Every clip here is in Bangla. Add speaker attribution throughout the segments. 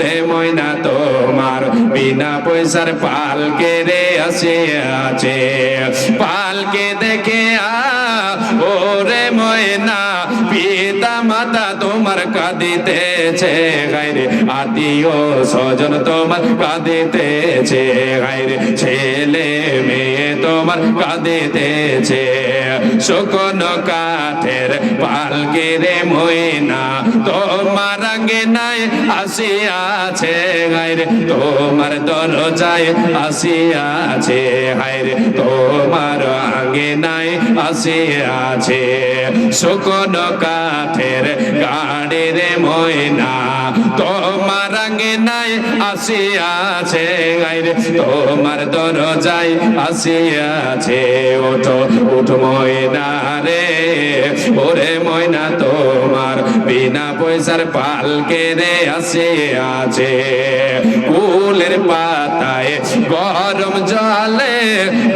Speaker 1: রে ময়না, তোমার বিনা পয়সার পালকে রে আসে আছে পালকে দেখে আ, ওরে ময়না পিতা মাতা তোমার কাঁদিতেছে গাইরে আত্মীয় স্বজন তোমার কাঁদিতেছে গাইরে ছেলে মেয়ে তোমার কাঁদিতেছে। শোকন কাঠের পালকে রে ময়না তোমার আগে নাই আসিয়াছে গাইরে তোমার দরজায় আসিয়াছে হাইরে তোমার আগে নাই আসিয়াছে শোকন কাঠের গাড়ি রে ময়না আগে নাই, আসিয়াছে গাইরে। তোমার দরজায় আসিয়াছে, ওঠো, উঠো ময়না রে ওরে ময়না, তোমার বিনা পয়সার পালকে রে আসে আছে কুলের পাতায় গরম জলে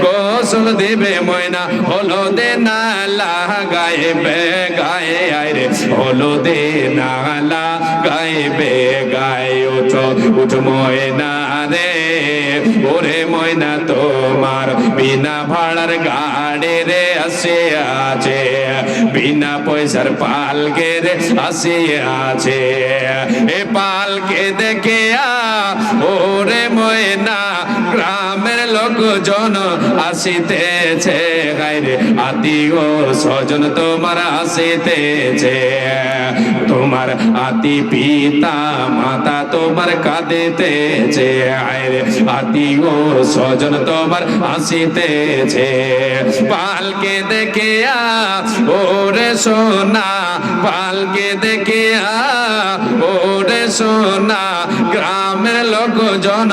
Speaker 1: গোসল দেবে ময়না হলো দে নালা গাইবে গায়ে আইরে হলো দে নালা গাইবে গায়ে উঠো ময়না রে ওরে ময়না তোমার। বিনা ভাড়ার গাড়ি রে আসে আছে বিনা পয়সার পালকে রে আসে আছে এ পালকে দেখে ওরে ময়না গ্রামের লোকজন আসিতেছে। গাইরে আত্মীয় স্বজন তোমার আসিতেছে। তোমার আতি পিতা, মাতা তোমার কাঁদিতেছে, আইরে আত্মীয় স্বজন তোমার আসিতেছে পালকে দেখে আ ওরে সোনা, পালকে দেখে আ ওরে সোনা গ্রামের লোকজন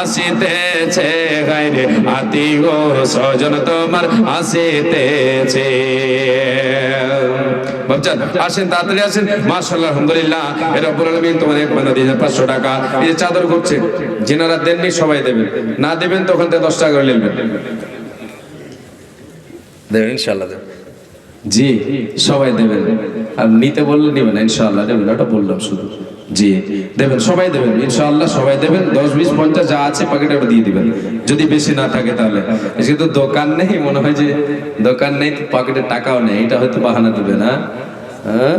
Speaker 1: আসিতেছে গাইরে আত্মীয় স্বজন তোমার আসিতেছে বাবজান আসেন, তাড়াতাড়ি আসেন। মাশাআল্লাহ, আলহামদুলিল্লাহ। এর রব্বুল আলামিন তোমাদের বান্দা দিয়ে 500 টাকা। এই চাদর ঘুরছে যেনারা দেননি সবাই দেবেন। না দেবেন তখন থেকে 10 টাকা করে নেবেন
Speaker 2: দেবেন ইনশাল্লাহ দেবেন।
Speaker 1: জি, সবাই দেবেন। আর নিতে বললে নেবেন, ইনশাআল্লাহ দেবেন ওটা বললাম শুধু। জি, দেবেন, সবাই দেবেন, ইনশাআল্লাহ সবাই দেবেন, দশ, বিশ, পঞ্চাশ যা আছে প্যাকেটে ওটা দিয়ে দিবেন। যদি বেশি না থাকে তাহলে। আজকে তো দোকান নেই, মনে হয় যে দোকান নেই পকেটে টাকাও নেই, এটা হয়তো বাহানা দেবে না। হ্যাঁ?